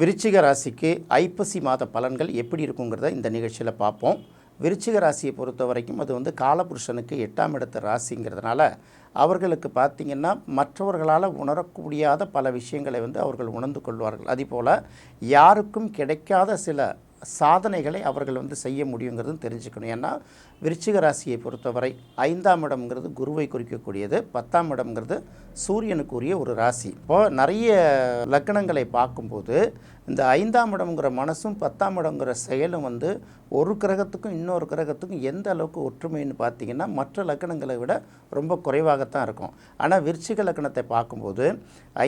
விருச்சிக ராசிக்கு ஐப்பசி மாத பலன்கள் எப்படி இருக்குங்கிறத இந்த நிகழ்ச்சியில் பார்ப்போம். விருச்சிக ராசியை பொறுத்த வரைக்கும் அது வந்து காலபுருஷனுக்கு எட்டாம் இடத்து ராசிங்கிறதுனால அவர்களுக்கு பார்த்திங்கன்னா மற்றவர்களால் உணரக்கூடியாத பல விஷயங்களை வந்து அவர்கள் உணர்ந்து கொள்வார்கள். அதேபோல் யாருக்கும் கிடைக்காத சில சாதனைகளை அவர்கள் வந்து செய்ய முடியுங்கிறதும் தெரிஞ்சுக்கணும். ஏன்னா விருச்சிக ராசியை பொறுத்தவரை ஐந்தாம் இடம்ங்கிறது குருவை குறிக்கக்கூடியது பத்தாம் இடம்ங்கிறது சூரியனுக்குரிய ஒரு ராசி. இப்போது நிறைய லக்கணங்களை பார்க்கும்போது இந்த ஐந்தாம் இடம்ங்கிற மனசும் பத்தாம் இடங்கிற செயலும் வந்து ஒரு கிரகத்துக்கும் இன்னொரு கிரகத்துக்கும் எந்த அளவுக்கு ஒற்றுமைன்னு பார்த்தீங்கன்னா மற்ற லக்கணங்களை விட ரொம்ப குறைவாகத்தான் இருக்கும். ஆனால் விருச்சிக லக்கணத்தை பார்க்கும்போது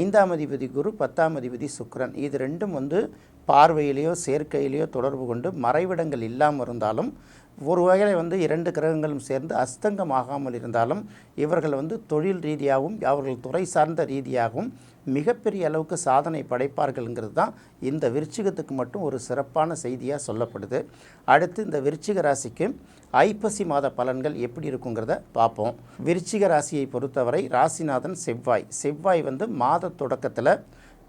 ஐந்தாம் அதிபதி குரு பத்தாம் அதிபதி சுக்கரன் இது ரெண்டும் வந்து பார்வையிலேயோ சேர்க்கையிலேயோ தொடர்பு கொண்டு மறைவிடங்கள் இல்லாமல் இருந்தாலும் ஒரு வகையில் வந்து இரண்டு கிரகங்களும் சேர்ந்து அஸ்தங்கம் ஆகாமல் இருந்தாலும் இவர்கள் வந்து தொழில் ரீதியாகவும் அவர்கள் துறை சார்ந்த ரீதியாகவும் மிகப்பெரிய அளவுக்கு சாதனை படைப்பார்கள்ங்கிறது தான் இந்த விருச்சிகத்துக்கு மட்டும் ஒரு சிறப்பான செய்தியாக சொல்லப்படுது. அடுத்து இந்த விருச்சிக ராசிக்கு ஐப்பசி மாத பலன்கள் எப்படி இருக்குங்கிறத பார்ப்போம். விருச்சிக ராசியை பொறுத்தவரை ராசிநாதன் செவ்வாய். செவ்வாய் வந்து மாத தொடக்கத்தில்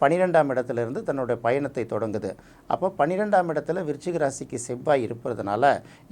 பன்னிரெண்டாம் இடத்துலேருந்து தன்னுடைய பயணத்தை தொடங்குது. அப்போ பன்னிரெண்டாம் இடத்துல விருச்சிக ராசிக்கு செவ்வாய் இருப்பதுனால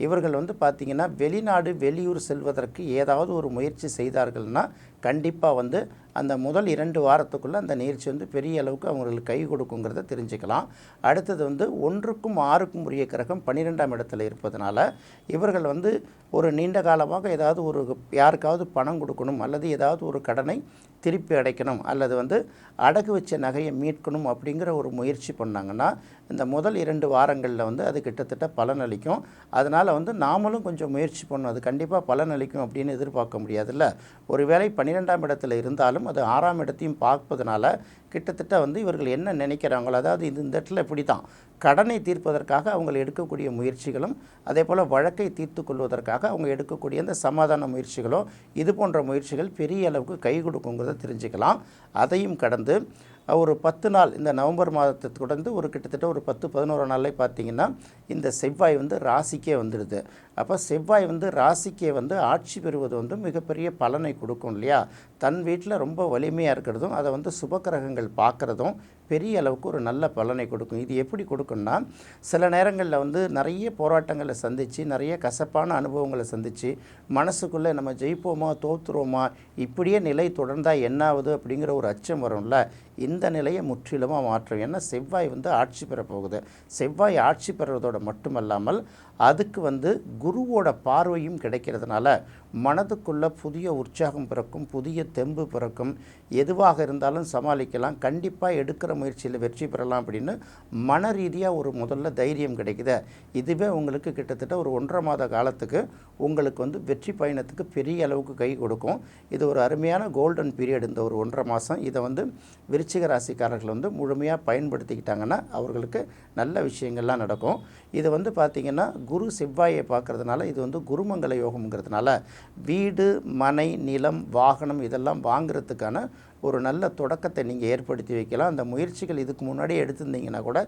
இவர்கள் வந்து பார்த்திங்கன்னா வெளிநாடு வெளியூர் செல்வதற்கு ஏதாவது ஒரு முயற்சி செய்தார்கள்னா கண்டிப்பாக வந்து அந்த முதல் இரண்டு வாரத்துக்குள்ளே அந்த நீர்ச்சி வந்து பெரிய அளவுக்கு அவங்களுக்கு கை கொடுக்குங்கிறத தெரிஞ்சுக்கலாம். அடுத்தது வந்து ஒன்றுக்கும் ஆறுக்கும் உரிய கிரகம் பன்னிரெண்டாம் இடத்துல இருப்பதனால இவர்கள் வந்து ஒரு நீண்ட காலமாக ஏதாவது ஒரு யாருக்காவது பணம் கொடுக்கணும் அல்லது ஏதாவது ஒரு கடனை திருப்பி அடைக்கணும் அல்லது வந்து அடகு வச்ச நகையை மீட்கணும் அப்படிங்கிற ஒரு முயற்சி பண்ணாங்கன்னா இந்த முதல் இரண்டு வாரங்களில் வந்து அது கிட்டத்தட்ட பலனளிக்கும் அதனால் வந்து நாமளும் கொஞ்சம் முயற்சி பண்ணணும். அது கண்டிப்பாக பலனளிக்கும் அப்படின்னு எதிர்பார்க்க முடியாதுல்ல. ஒருவேளை பன்னிரெண்டாம் இடத்துல இருந்தாலும் அது ஆறாம் இடத்தையும் பார்ப்பதனால கிட்டத்தட்ட வந்து இவர்கள் என்ன நினைக்கிறாங்களோ அதாவது இது இந்த இடத்துல இப்படி தான் கடனை தீர்ப்பதற்காக அவங்க எடுக்கக்கூடிய முயற்சிகளும் அதே போல் வழக்கை தீர்த்து கொள்வதற்காக அவங்க எடுக்கக்கூடிய அந்த சமாதான முயற்சிகளோ இது போன்ற முயற்சிகள் பெரிய அளவுக்கு கை கொடுக்குங்கிறத தெரிஞ்சுக்கலாம். அதையும் கடந்து ஒரு பத்து நாள் இந்த நவம்பர் மாதத்தை தொடர்ந்து ஒரு கிட்டத்தட்ட ஒரு பத்து பதினோரு நாளில் பார்த்தீங்கன்னா இந்த செவ்வாய் வந்து ராசிக்கே வந்துடுது. அப்போ செவ்வாய் வந்து ராசிக்கே வந்து ஆட்சி பெறுவது வந்து மிகப்பெரிய பலனை கொடுக்கும் இல்லையா? தன் வீட்டில் ரொம்ப வலிமையாக இருக்கிறதும் அதை வந்து சுபக்கிரகங்கள் பார்க்குறதும் பெரிய அளவுக்கு ஒரு நல்ல பலனை கொடுக்கும். இது எப்படி கொடுக்கும்னா சில நேரங்களில் வந்து நிறைய போராட்டங்களை சந்தித்து நிறைய கசப்பான அனுபவங்களை சந்தித்து மனசுக்குள்ளே நம்ம ஜெயிப்போமா தோத்துருவோமா இப்படியே நிலை தொடர்ந்தால் என்ன ஆகுது அப்படிங்கிற ஒரு அச்சம் வரும்ல. இந்த நிலையை முற்றிலுமாக மாற்றும். ஏன்னா செவ்வாய் வந்து ஆட்சி பெற போகுது செவ்வாய் ஆட்சி பெறுவதோடு மட்டுமல்லாமல் அதுக்கு வந்து குருவோட பார்வையும் கிடைக்கிறதுனால மனதுக்குள்ள புதிய உற்சாகம் பிறக்கும் புதிய தெம்பு பிறக்கும். எதுவாக இருந்தாலும் சமாளிக்கலாம். கண்டிப்பாக எடுக்கிற முயற்சியில் வெற்றி பெறலாம் அப்படின்னு மன ரீதியாக ஒரு முதல்ல தைரியம் கிடைக்குது. இதுவே உங்களுக்கு கிட்டத்தட்ட ஒரு ஒன்றரை மாத காலத்துக்கு உங்களுக்கு வந்து வெற்றி பயணத்துக்கு பெரிய அளவுக்கு கை கொடுக்கும். இது ஒரு அருமையான கோல்டன் பீரியட் இந்த ஒரு ஒன்றரை மாதம் இதை வந்து விருச்சிக ராசிக்காரர்கள் வந்து முழுமையாக பயன்படுத்திக்கிட்டாங்கன்னா அவர்களுக்கு நல்ல விஷயங்கள்லாம் நடக்கும். இது வந்து பார்த்திங்கன்னா குரு செவ்வாயை பார்க்குறதுனால இது வந்து குருமங்கல யோகம்ங்கிறதுனால வீடு மனை நிலம் வாகனம் இதெல்லாம் வாங்குறதுக்கான ஒரு நல்ல தொடக்கத்தை நீங்கள் ஏற்படுத்தி வைக்கலாம். அந்த முயற்சிகள் இதுக்கு முன்னாடியே எடுத்திருந்தீங்கன்னா கூட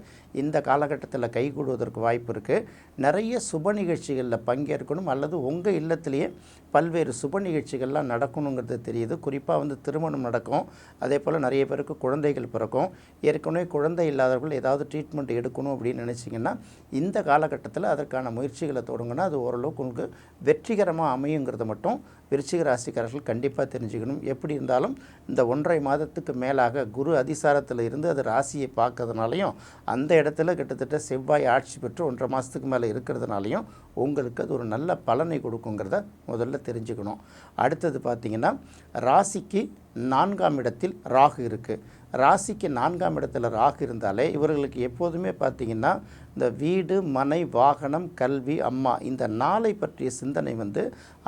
இந்த காலகட்டத்தில் கைகூடுவதற்கு வாய்ப்பு இருக்குது நிறைய சுப நிகழ்ச்சிகளில் பங்கேற்கணும் அல்லது உங்கள் இல்லத்திலேயே பல்வேறு சுப நிகழ்ச்சிகள்லாம் நடக்கணுங்கிறது தெரியுது. குறிப்பாக வந்து திருமணம் நடக்கும். அதே போல் நிறைய பேருக்கு குழந்தைகள் பிறக்கும். ஏற்கனவே குழந்தை இல்லாதவர்கள் ஏதாவது ட்ரீட்மெண்ட் எடுக்கணும் அப்படின்னு நினச்சிங்கன்னா இந்த காலகட்டத்தில் அதற்கான முயற்சிகளை தொடங்கினா அது ஓரளவுக்கு உங்களுக்கு வெற்றிகரமாக அமையுங்கிறத மட்டும் விருச்சிக ராசிக்காரர்கள் கண்டிப்பாக தெரிஞ்சுக்கணும். எப்படி இருந்தாலும் இந்த ஒன்றரை மாதத்துக்கு மேலாக குரு அதிசாரத்தில் இருந்து அது ராசியை பார்க்கறதுனாலையும் அந்த இடத்துல கிட்டத்தட்ட செவ்வாய் ஆட்சி பெற்று ஒன்றரை மாதத்துக்கு மேலே இருக்கிறதுனாலையும் உங்களுக்கு அது ஒரு நல்ல பலனை கொடுக்குங்கிறத முதல்ல தெரிஞ்சுக்கணும். அடுத்தது பார்த்திங்கன்னா ராசிக்கு நான்காம் இடத்தில் ராகு இருக்குது ராசிக்கு நான்காம் இடத்துல ராகு இருந்தாலே இவர்களுக்கு எப்போதுமே பார்த்திங்கன்னா இந்த வீடு மனை வாகனம் கல்வி அம்மா இந்த நாளை பற்றிய சிந்தனை வந்து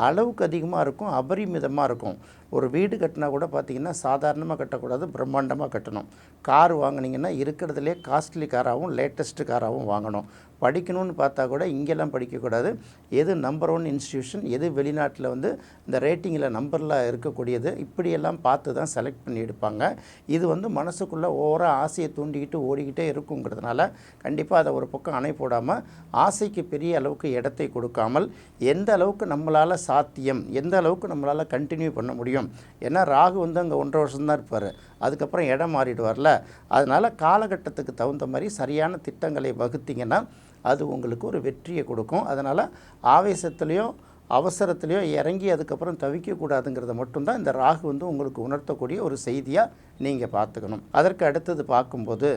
அளவுக்கு அதிகமாக இருக்கும் அபரிமிதமாக இருக்கும். ஒரு வீடு கட்டினா கூட பார்த்திங்கன்னா சாதாரணமாக கட்டக்கூடாது பிரம்மாண்டமாக கட்டணும். கார் வாங்கினீங்கன்னா இருக்கிறதுலே காஸ்ட்லி காராகவும் லேட்டஸ்ட்டு காராகவும் வாங்கணும். படிக்கணும்னு பார்த்தா கூட இங்கெல்லாம் படிக்கக்கூடாது. எது நம்பர் ஒன் இன்ஸ்டியூஷன் எது வெளிநாட்டில் வந்து இந்த ரேட்டிங்கில் நம்பரில் இருக்கக்கூடியது இப்படியெல்லாம் பார்த்து தான் செலக்ட் பண்ணி எடுப்பாங்க. இது வந்து மனசுக்குள்ளே ஓவராக ஆசையை தூண்டிக்கிட்டு ஓடிக்கிட்டே இருக்குங்கிறதுனால கண்டிப்பாக அதை ஒரு பக்கம் பக்கம் அணை போடாமல் ஆசைக்கு பெரிய அளவுக்கு இடத்தை கொடுக்காமல் எந்த அளவுக்கு நம்மளால் சாத்தியம் எந்த அளவுக்கு நம்மளால் கண்டினியூ பண்ண முடியும் ஏன்னா ராகு வந்து அங்கே ஒன்றரை வருஷம்தான் இருப்பார். அதுக்கப்புறம் இடம் மாறிடுவார்ல அதனால் காலகட்டத்துக்கு தகுந்த மாதிரி சரியான திட்டங்களை வகுத்தீங்கன்னா அது உங்களுக்கு ஒரு வெற்றியை கொடுக்கும். அதனால் ஆவேசத்துலேயும் அவசரத்துலேயோ இறங்கி அதுக்கப்புறம் தவிக்கக்கூடாதுங்கிறத மட்டும்தான் இந்த ராகு வந்து உங்களுக்கு உணர்த்தக்கூடிய ஒரு செய்தியாக நீங்கள் பார்த்துக்கணும். அதற்கு அடுத்தது பார்க்கும்போது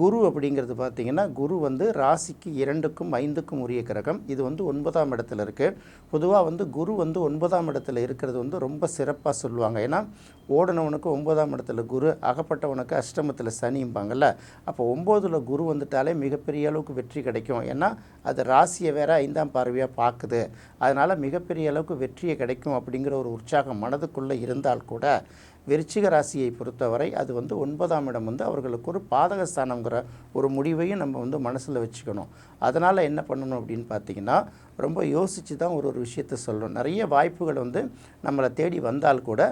குரு அப்படிங்கிறது பார்த்தீங்கன்னா குரு வந்து ராசிக்கு இரண்டுக்கும் ஐந்துக்கும் உரிய கிரகம். இது வந்து ஒன்பதாம் இடத்துல இருக்குது பொதுவாக வந்து குரு வந்து ஒன்பதாம் இடத்துல இருக்கிறது வந்து ரொம்ப சிறப்பாக சொல்லுவாங்க. ஏன்னா ஓடனவனுக்கு ஒன்பதாம் இடத்துல குரு அகப்பட்டவனுக்கு அஷ்டமத்தில் சனிம்பாங்கல்ல. அப்போ ஒம்போதில் குரு வந்துட்டாலே மிகப்பெரிய அளவுக்கு வெற்றி கிடைக்கும். ஏன்னா அது ராசியை வேற ஐந்தாம் பார்வையாக பார்க்குது அதனால் மிகப்பெரிய அளவுக்கு வெற்றியை கிடைக்கும் அப்படிங்கிற ஒரு உற்சாகம் மனதுக்குள்ளே இருந்தால் கூட விருச்சிக ராசியை பொறுத்தவரை அது வந்து ஒன்பதாம் இடம் வந்து அவர்களுக்கு ஒரு பாதகஸ்தானங்கிற ஒரு முடிவையும் நம்ம வந்து மனசில் வச்சுக்கணும். அதனால் என்ன பண்ணணும் அப்படின்னு பார்த்தீங்கன்னா ரொம்ப யோசித்து தான் ஒரு ஒரு விஷயத்த சொல்லணும். நிறைய வாய்ப்புகள் வந்து நம்மளை தேடி வந்தால் கூட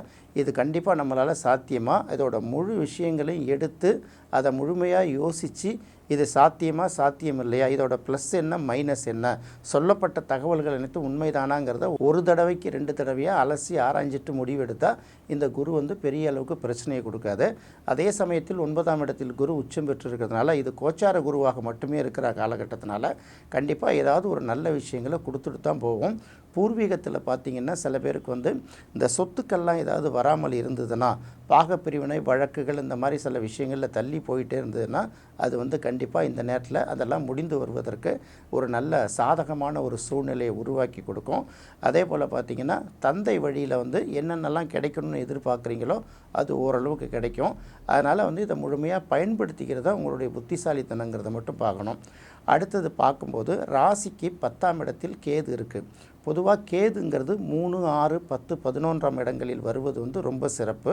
இது கண்டிப்பாக நம்மளால் சாத்தியமாக இதோட முழு விஷயங்களையும் எடுத்து அதை முழுமையாக யோசித்து இது சாத்தியமா சாத்தியம் இல்லையா இதோட ப்ளஸ் என்ன மைனஸ் என்ன? சொல்லப்பட்ட தகவல்கள் அனைத்தும் உண்மைதானாங்கிறத ஒரு தடவைக்கு ரெண்டு தடவையாக அலசி ஆராய்ஞ்சிட்டு முடிவெடுத்தால் இந்த குரு வந்து பெரிய அளவுக்கு பிரச்சனையை கொடுக்காது. அதே சமயத்தில் ஒன்பதாம் இடத்தில் குரு உச்சம் பெற்றிருக்கிறதுனால இது கோச்சார குருவாக மட்டுமே இருக்கிற காலகட்டத்தினால கண்டிப்பாக ஏதாவது ஒரு நல்ல விஷயங்களை கொடுத்துட்டு தான் போவோம். பூர்வீகத்தில் பார்த்திங்கன்னா சில பேருக்கு வந்து இந்த சொத்துக்கள்லாம் ஏதாவது வராமல் இருந்ததுன்னா பாகப்பிரிவினை வழக்குகள் இந்த மாதிரி சில விஷயங்களில் தள்ளி போயிட்டே இருந்ததுன்னா அது வந்து கண்டிப்பாக இந்த நேரத்தில் அதெல்லாம் முடிந்து வருவதற்கு ஒரு நல்ல சாதகமான ஒரு சூழ்நிலையை உருவாக்கி கொடுக்கும். அதே போல் பார்த்திங்கன்னா தந்தை வழியில் வந்து என்னென்னலாம் கிடைக்கணும்னு எதிர்பார்க்குறீங்களோ அது ஓரளவுக்கு கிடைக்கும். அதனால் வந்து இதை முழுமையாக பயன்படுத்திக்கிறதா உங்களுடைய புத்திசாலித்தனங்கிறத மட்டும் பார்க்கணும். அடுத்தது பார்க்கும்போது ராசிக்கு பத்தாம் இடத்தில் கேது இருக்குது பொதுவாக கேதுங்கிறது மூணு ஆறு பத்து பதினொன்றாம் இடங்களில் வருவது வந்து ரொம்ப சிறப்பு.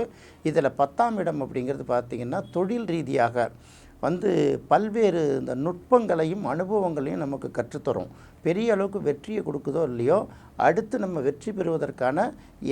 இதில் பத்தாம் இடம் அப்படிங்கிறது பார்த்திங்கன்னா தொழில் ரீதியாக வந்து பல்வேறு இந்த நுட்பங்களையும் அனுபவங்களையும் நமக்கு கற்றுத்தரும். பெரிய அளவுக்கு வெற்றியை கொடுக்குதோ இல்லையோ அடுத்து நம்ம வெற்றி பெறுவதற்கான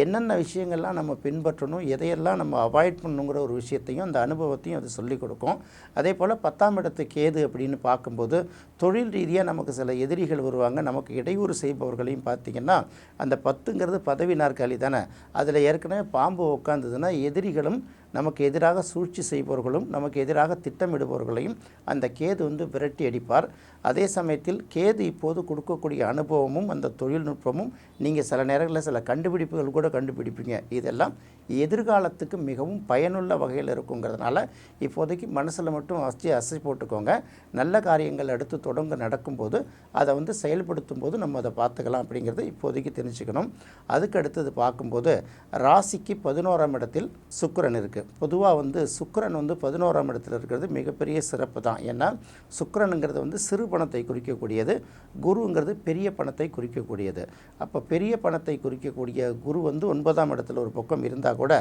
என்னென்ன விஷயங்கள்லாம் நம்ம பின்பற்றணும் எதையெல்லாம் நம்ம அவாய்ட் பண்ணணுங்கிற ஒரு விஷயத்தையும் அந்த அனுபவத்தையும் அது சொல்லிக் கொடுக்கும். அதே போல் பத்தாம் இடத்துக்கு ஏது அப்படின்னு பார்க்கும்போது தொழில் ரீதியாக நமக்கு சில எதிரிகள் வருவாங்க. நமக்கு இடையூறு செய்பவர்களையும் பார்த்திங்கன்னா அந்த பத்துங்கிறது பதவி நாற்காலி தானே. அதில் ஏற்கனவே பாம்பு உட்காந்ததுன்னா எதிரிகளும் நமக்கு எதிராக சூழ்ச்சி செய்பவர்களும் நமக்கு எதிராக திட்டமிடுபவர்களையும் அந்த கேது வந்து விரட்டி அடிப்பார். அதே சமயத்தில் கேது இப்போது கொடு கொடுக்கக்கூடிய அனுபவமும் அந்த தொழில்நுட்பமும் நீங்கள் சில நேரங்களில் சில கண்டுபிடிப்புகள் கூட கண்டுபிடிப்பீங்க. இதெல்லாம் எதிர்காலத்துக்கு மிகவும் பயனுள்ள வகையில் இருக்குங்கிறதுனால இப்போதைக்கு மனசில் மட்டும் அசி அசை போட்டுக்கோங்க. நல்ல காரியங்கள் அடுத்து தொடங்க நடக்கும்போது அதை வந்து செயல்படுத்தும் போது நம்ம அதை பார்த்துக்கலாம் அப்படிங்கிறத இப்போதைக்கு தெரிஞ்சுக்கணும். அதுக்கு அடுத்தது பார்க்கும்போது ராசிக்கு பதினோராம் இடத்தில் சுக்கிரன் இருக்குது பொதுவாக வந்து சுக்கரன் வந்து பதினோராம் இடத்துல இருக்கிறது மிகப்பெரிய சிறப்பு தான். ஏன்னா சுக்கரனுங்கிறது வந்து சிறு பணத்தை குறிக்கக்கூடியது. குருங்கிறது பெரிய பணத்தை குறிக்கக்கூடியது. அப்போ பெரிய பணத்தை குறிக்கக்கூடிய குரு வந்து ஒன்பதாம் இடத்துல ஒரு பக்கம் இருந்தால் கூட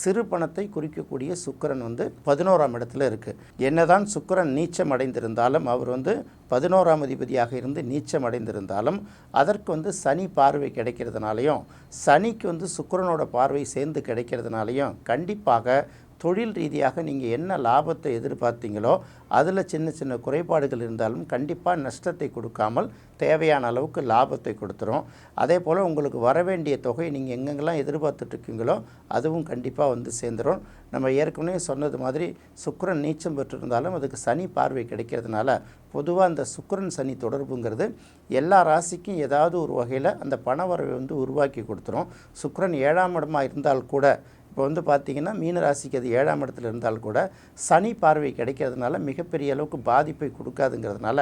சிறு பணத்தை குறிக்கக்கூடிய சுக்கரன் வந்து பதினோராம் இடத்துல இருக்குது என்னதான் சுக்கரன் நீச்சம் அடைந்திருந்தாலும் அவர் வந்து பதினோராம் அதிபதியாக இருந்து நீச்சம் அடைந்திருந்தாலும் அதற்கு வந்து சனி பார்வை கிடைக்கிறதுனாலையும் சனிக்கு வந்து சுக்கரனோட பார்வை சேர்ந்து கிடைக்கிறதுனாலையும் கண்டிப்பாக தொழில் ரீதியாக நீங்கள் என்ன லாபத்தை எதிர்பார்த்தீங்களோ அதில் சின்ன சின்ன குறைபாடுகள் இருந்தாலும் கண்டிப்பாக நஷ்டத்தை கொடுக்காமல் தேவையான அளவுக்கு லாபத்தை கொடுத்துரும். அதே போல் உங்களுக்கு வர வேண்டிய தொகை நீங்கள் எங்கெங்கெல்லாம் எதிர்பார்த்துட்ருக்கீங்களோ அதுவும் கண்டிப்பாக வந்து சேர்ந்துடும் நம்ம ஏற்கனவே சொன்னது மாதிரி சுக்கரன் நீச்சம் பெற்றிருந்தாலும் அதுக்கு சனி பார்வை கிடைக்கிறதுனால பொதுவாக அந்த சுக்கரன் சனி தொடர்புங்கிறது எல்லா ராசிக்கும் ஏதாவது ஒரு வகையில் அந்த பண வரவை வந்து உருவாக்கி கொடுத்துரும். சுக்கரன் ஏழாம் இடமா இருந்தால் கூட இப்போ வந்து பார்த்திங்கன்னா மீன ராசிக்கு அது ஏழாம் இடத்துல இருந்தால் கூட சனி பார்வை கிடைக்கிறதுனால மிகப்பெரிய அளவுக்கு பாதிப்பை கொடுக்காதுங்கிறதுனால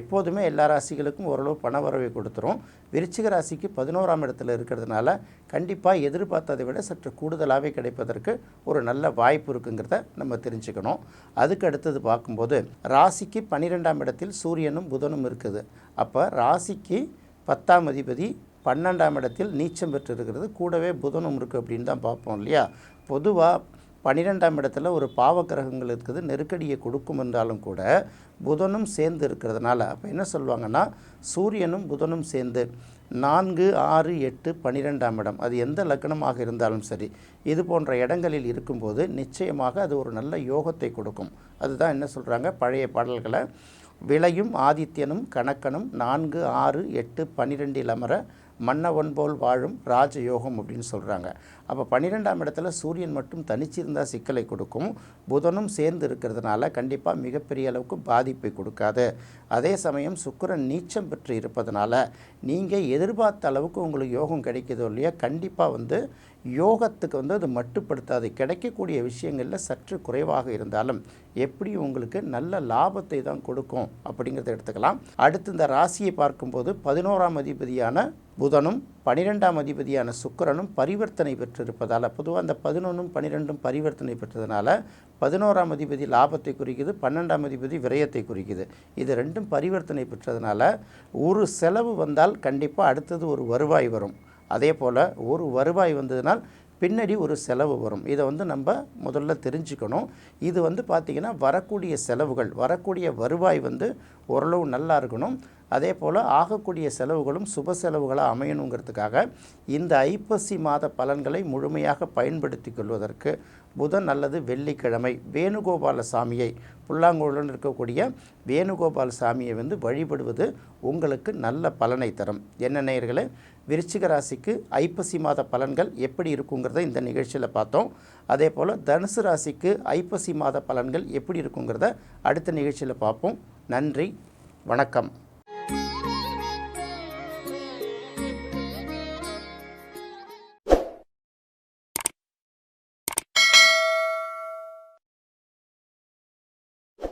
எப்போதுமே எல்லா ராசிகளுக்கும் ஓரளவு பண வரவை கொடுத்துரும். விருச்சிக ராசிக்கு பதினோராம் இடத்துல இருக்கிறதுனால கண்டிப்பாக எதிர்பார்த்ததை விட சற்று கூடுதலாகவே கிடைப்பதற்கு ஒரு நல்ல வாய்ப்பு இருக்குங்கிறத நம்ம தெரிஞ்சுக்கணும். அதுக்கு அடுத்தது பார்க்கும்போது ராசிக்கு பன்னிரெண்டாம் இடத்தில் சூரியனும் புதனும் இருக்குது. அப்போ ராசிக்கு பத்தாம் அதிபதி பன்னெண்டாம் இடத்தில் நீச்சம் பெற்றிருக்கிறது. கூடவே புதனும் இருக்குது அப்படின்னு தான் பார்ப்போம் இல்லையா? பொதுவாக பன்னிரெண்டாம் இடத்துல ஒரு பாவக்கிரகங்கள் இருக்குது. நெருக்கடியை கொடுக்கும் என்றாலும் கூட புதனும் சேர்ந்து இருக்கிறதுனால அப்போ என்ன சொல்லுவாங்கன்னா சூரியனும் புதனும் சேர்ந்து நான்கு ஆறு எட்டு பன்னிரெண்டாம் இடம். அது எந்த லக்னமாக இருந்தாலும் சரி இது போன்ற இடங்களில் இருக்கும்போது நிச்சயமாக அது ஒரு நல்ல யோகத்தை கொடுக்கும். அதுதான் என்ன சொல்கிறாங்க பழைய பாடல்களை விளையும் ஆதித்யனும் கணக்கனும் நான்கு ஆறு எட்டு பன்னிரெண்டில் அமர மன்னவன் போல் வாழும் ராஜயோகம் அப்படின்னு சொல்கிறாங்க அப்போ பன்னிரெண்டாம் இடத்துல சூரியன் மட்டும் தனிச்சிருந்தால் சிக்கலை கொடுக்கும். புதனும் சேர்ந்து இருக்கிறதுனால கண்டிப்பாக மிகப்பெரிய அளவுக்கு பாதிப்பை கொடுக்காது. அதே சமயம் சுக்கிரன் நீச்சம் பெற்று இருப்பதனால நீங்கள் எதிர்பார்த்த அளவுக்கு உங்களுக்கு யோகம் கிடைக்குதோ இல்லையா கண்டிப்பாக வந்து யோகத்துக்கு வந்து அது மட்டுப்படுத்தாது. கிடைக்கக்கூடிய விஷயங்களில் சற்று குறைவாக இருந்தாலும் எப்படி உங்களுக்கு நல்ல லாபத்தை தான் கொடுக்கும் அப்படிங்கிறத எடுத்துக்கலாம். அடுத்து இந்த ராசியை பார்க்கும்போது பதினோராம் அதிபதியான புதனும் பனிரெண்டாம் அதிபதியான சுக்கிரனும் பரிவர்த்தனை பெற்றிருப்பதால் பொதுவாக அந்த பதினொன்றும் பன்னிரெண்டும் பரிவர்த்தனை பெற்றதுனால பதினோராம் அதிபதி லாபத்தை குறிக்குது பன்னெண்டாம் அதிபதி விரயத்தை குறிக்குது. இது ரெண்டும் பரிவர்த்தனை பெற்றதுனால ஒரு செலவு வந்தால் கண்டிப்பாக அடுத்தது ஒரு வருவாய் வரும். அதே போல் ஒரு வருவாய் வந்ததுனால் பின்னாடி ஒரு செலவு வரும். இதை வந்து நம்ம முதல்ல தெரிஞ்சுக்கணும். இது வந்து பார்த்திங்கன்னா வரக்கூடிய செலவுகள் வரக்கூடிய வருவாய் வந்து ஓரளவு நல்லா இருக்கணும். அதே போல் ஆகக்கூடிய செலவுகளும் சுப செலவுகளாக அமையணுங்கிறதுக்காக இந்த ஐப்பசி மாத பலன்களை முழுமையாக பயன்படுத்தி கொள்வதற்கு புதன் அல்லது வெள்ளிக்கிழமை வேணுகோபால சாமியை புல்லாங்குழலுடன் இருக்கக்கூடிய வேணுகோபால சாமியை வந்து வழிபடுவது உங்களுக்கு நல்ல பலனை தரும். என்ன நேயர்களே விருச்சிக ராசிக்கு ஐப்பசி மாத பலன்கள் எப்படி இருக்குங்கிறத இந்த நிகழ்ச்சியில் பார்த்தோம். அதே போல் தனுசு ராசிக்கு ஐப்பசி மாத பலன்கள் எப்படி இருக்குங்கிறத அடுத்த நிகழ்ச்சியில் பார்ப்போம். நன்றி வணக்கம்.